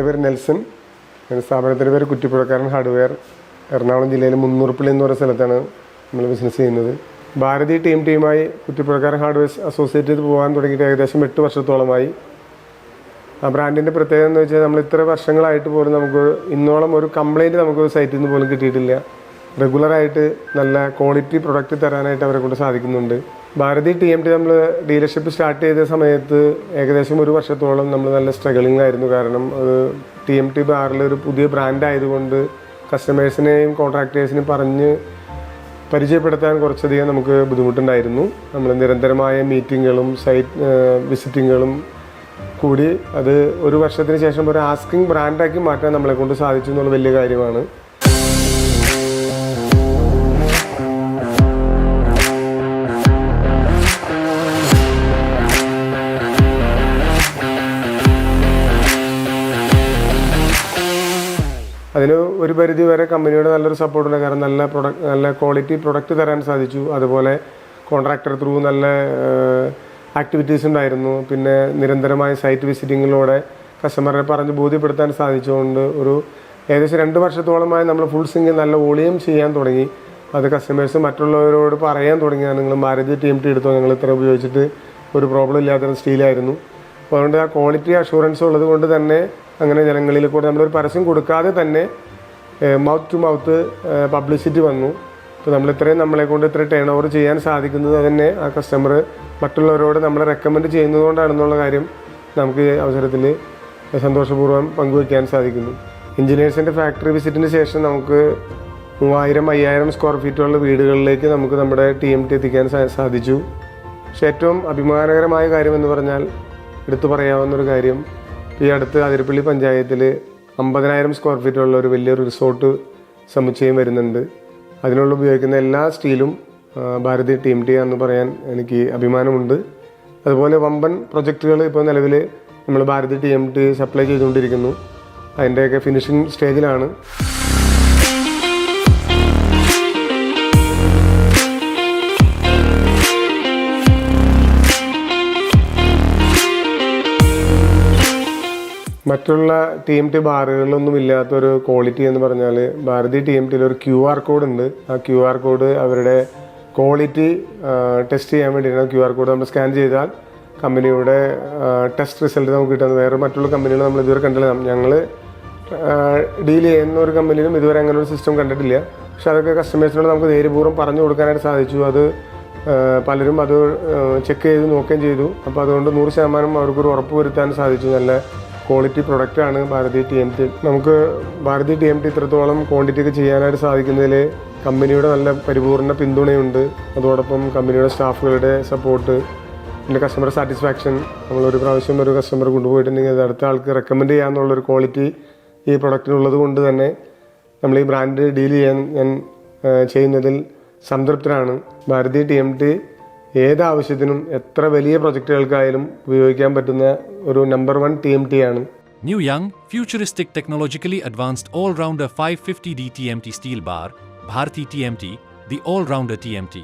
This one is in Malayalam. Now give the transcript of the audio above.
പേര് നെൽസൺ. എന്റെ സ്ഥാപനത്തിന്റെ പേര് കുറ്റിപ്പുഴക്കാരൻ ഹാർഡ്വെയർ എറണാകുളം ജില്ലയിലെ മുന്നൂറുപ്പള്ളി എന്ന് പറയുന്ന സ്ഥലത്താണ് നമ്മൾ ബിസിനസ് ചെയ്യുന്നത്. ഭാരതി ടീം ടീമായി കുറ്റിപ്പുഴക്കാരൻ ഹാർഡ്വെയർ അസോസിയേറ്റ് ചെയ്ത് പോകാൻ തുടങ്ങിയിട്ട് ഏകദേശം എട്ട് വർഷത്തോളമായി. ആ ബ്രാൻഡിന്റെ പ്രത്യേകത എന്ന് വെച്ചാൽ നമ്മൾ ഇത്ര വർഷങ്ങളായിട്ട് പോലും നമുക്ക് ഇന്നോളം ഒരു കംപ്ലൈന്റ് നമുക്ക് സൈറ്റിൽ നിന്ന് പോലും കിട്ടിയിട്ടില്ല. റെഗുലറായിട്ട് നല്ല ക്വാളിറ്റി പ്രൊഡക്റ്റ് തരാനായിട്ട് അവരെ കൊണ്ട് സാധിക്കുന്നുണ്ട്. ഭാരതി ടി എം ടി നമ്മൾ ഡീലർഷിപ്പ് സ്റ്റാർട്ട് ചെയ്ത സമയത്ത് ഏകദേശം ഒരു വർഷത്തോളം നമ്മൾ നല്ല സ്ട്രഗിളിംഗ് ആയിരുന്നു. കാരണം അത് ടി എം ടി ബാറിൽ ഒരു പുതിയ ബ്രാൻഡ് ആയതുകൊണ്ട് കസ്റ്റമേഴ്സിനെയും കോൺട്രാക്ടേഴ്സിനെയും പറഞ്ഞ് പരിചയപ്പെടുത്താൻ കുറച്ചധികം നമുക്ക് ബുദ്ധിമുട്ടുണ്ടായിരുന്നു. നമ്മൾ നിരന്തരമായ മീറ്റിങ്ങുകളും സൈറ്റ് വിസിറ്റിങ്ങുകളും കൂടി അത് ഒരു വർഷത്തിന് ശേഷം ഒരു ആസ്കിങ് ബ്രാൻഡാക്കി മാറ്റാൻ നമ്മളെ കൊണ്ട് സാധിച്ചു എന്നുള്ള വലിയ കാര്യമാണ്. അതിന് ഒരു പരിധി വരെ കമ്പനിയുടെ നല്ലൊരു സപ്പോർട്ടുണ്ട് കാരണം നല്ല പ്രൊഡക്റ്റ് നല്ല ക്വാളിറ്റി പ്രൊഡക്റ്റ് തരാൻ സാധിച്ചു. അതുപോലെ കോൺട്രാക്ടർ ത്രൂ നല്ല ആക്ടിവിറ്റീസ് ഉണ്ടായിരുന്നു. പിന്നെ നിരന്തരമായ സൈറ്റ് വിസിറ്റിങ്ങിലൂടെ കസ്റ്റമറെ പറഞ്ഞ് ബോധ്യപ്പെടുത്താൻ സാധിച്ചുകൊണ്ട് ഒരു ഏകദേശം രണ്ട് വർഷത്തോളമായി നമ്മൾ ഫുൾ സിംഗ് നല്ല വോളിയം ചെയ്യാൻ തുടങ്ങി. അത് കസ്റ്റമേഴ്സ് മറ്റുള്ളവരോട് പറയാൻ തുടങ്ങിയാണ് നിങ്ങൾ ഭാരതി ടി എം ടി എടുത്തോ ഞങ്ങൾ ഇത്ര ഉപയോഗിച്ചിട്ട് ഒരു പ്രോബ്ലം ഇല്ലാത്തൊരു സ്റ്റീലായിരുന്നു അപ്പോൾ അതുകൊണ്ട് ആ ക്വാളിറ്റി അഷുറൻസ് ഉള്ളത് കൊണ്ട് തന്നെ അങ്ങനെ ജനങ്ങളിൽ കൂടെ നമ്മളൊരു പരസ്യം കൊടുക്കാതെ തന്നെ മൗത്ത് ടു മൗത്ത് പബ്ലിസിറ്റി വന്നു. ഇപ്പോൾ നമ്മൾ ഇത്രയും നമ്മളെ കൊണ്ട് ഇത്ര ടേൺ ഓവർ ചെയ്യാൻ സാധിക്കുന്നത് തന്നെ ആ കസ്റ്റമർ മറ്റുള്ളവരോട് നമ്മളെ റെക്കമെൻഡ് ചെയ്യുന്നതുകൊണ്ടാണെന്നുള്ള കാര്യം നമുക്ക് അവസരത്തിൽ സന്തോഷപൂർവം പങ്കുവയ്ക്കാൻ സാധിക്കുന്നു. എഞ്ചിനീയേഴ്സിന്റെ ഫാക്ടറി വിസിറ്റിന് ശേഷം നമുക്ക് മൂവായിരം അയ്യായിരം സ്ക്വയർ ഫീറ്റുള്ള വീടുകളിലേക്ക് നമുക്ക് നമ്മുടെ ടി എത്തിക്കാൻ സാധിച്ചു. പക്ഷേ ഏറ്റവും അഭിമാനകരമായ കാര്യം എന്ന് പറഞ്ഞാൽ എടുത്തു പറയാവുന്ന ഒരു കാര്യം ഈ അടുത്ത് അതിരപ്പള്ളി പഞ്ചായത്തിൽ അമ്പതിനായിരം സ്ക്വയർ ഫീറ്റുള്ള ഒരു വലിയൊരു റിസോർട്ട് സമുച്ചയം വരുന്നുണ്ട്. അതിനുള്ള ഉപയോഗിക്കുന്ന എല്ലാ സ്റ്റീലും ഭാരതി ടീം ടി എന്ന് പറയാൻ എനിക്ക് അഭിമാനമുണ്ട്. അതുപോലെ വമ്പൻ പ്രൊജക്റ്റുകൾ ഇപ്പോൾ നിലവിൽ നമ്മൾ Bharathi T M T supply ചെയ്തുകൊണ്ടിരിക്കുന്നു. അതിന്റെയൊക്കെ ഫിനിഷിംഗ് സ്റ്റേജിലാണ് മറ്റുള്ള ടി എം ടി ബാറുകളിലൊന്നും ഇല്ലാത്തൊരു ക്വാളിറ്റി എന്ന് പറഞ്ഞാൽ ഭാരതി ടി എം ടിയിൽ ഒരു ക്യു ആർ കോഡ് ഉണ്ട്. ആ ക്യു ആർ കോഡ് അവരുടെ ക്വാളിറ്റി ടെസ്റ്റ് ചെയ്യാൻ വേണ്ടിയിട്ടാണ് ക്യു ആർ കോഡ് നമ്മൾ സ്കാൻ ചെയ്താൽ കമ്പനിയുടെ ടെസ്റ്റ് റിസൾട്ട് നമുക്ക് കിട്ടുന്നത്. വേറെ മറ്റുള്ള കമ്പനികൾ നമ്മൾ ഇതുവരെ കണ്ടില്ല. ഞങ്ങൾ ഡീൽ ചെയ്യുന്ന ഒരു കമ്പനിയിലും ഇതുവരെ അങ്ങനെ ഒരു സിസ്റ്റം കണ്ടിട്ടില്ല. പക്ഷെ അതൊക്കെ കസ്റ്റമേഴ്സിനോട് നമുക്ക് ധൈര്യപൂർവം പറഞ്ഞു കൊടുക്കാനായിട്ട് സാധിച്ചു. അത് പലരും അത് ചെക്ക് ചെയ്ത് നോക്കുകയും ചെയ്തു. അപ്പോൾ അതുകൊണ്ട് നൂറ് ശതമാനം അവർക്കൊരു ഉറപ്പ് വരുത്താൻ സാധിച്ചു. നല്ല ക്വാളിറ്റി പ്രൊഡക്റ്റാണ് ഭാരതി ടി എം ടി നമുക്ക് ഭാരതി ടി എം ടി ഇത്രത്തോളം ക്വാണ്ടിറ്റി ഒക്കെ ചെയ്യാനായിട്ട് സാധിക്കുന്നതിൽ കമ്പനിയുടെ നല്ല പരിപൂർണ പിന്തുണയുണ്ട്. അതോടൊപ്പം കമ്പനിയുടെ സ്റ്റാഫുകളുടെ സപ്പോർട്ട് പിന്നെ കസ്റ്റമർ സാറ്റിസ്ഫാക്ഷൻ നമ്മൾ ഒരു പ്രാവശ്യം ഒരു കസ്റ്റമർ കൊണ്ടുപോയിട്ടുണ്ടെങ്കിൽ അത് അടുത്ത ആൾക്ക് റെക്കമെൻഡ് ചെയ്യാമെന്നുള്ളൊരു ക്വാളിറ്റി ഈ പ്രൊഡക്റ്റിനുള്ളത് കൊണ്ട് തന്നെ നമ്മൾ ഈ ബ്രാൻഡ് ഡീൽ ചെയ്യാൻ ഞാൻ ചെയ്യുന്നതിൽ സംതൃപ്തരാണ്. ഭാരതി ടി എം ടി ഏത് ആവശ്യത്തിനും എത്ര വലിയ പ്രൊജക്റ്റുകൾക്കായാലും ഉപയോഗിക്കാൻ പറ്റുന്ന ഒരു number one T M T ആണ് New young, futuristic, technologically advanced all-rounder 550D TMT steel bar, Bharti TMT, the all-rounder TMT.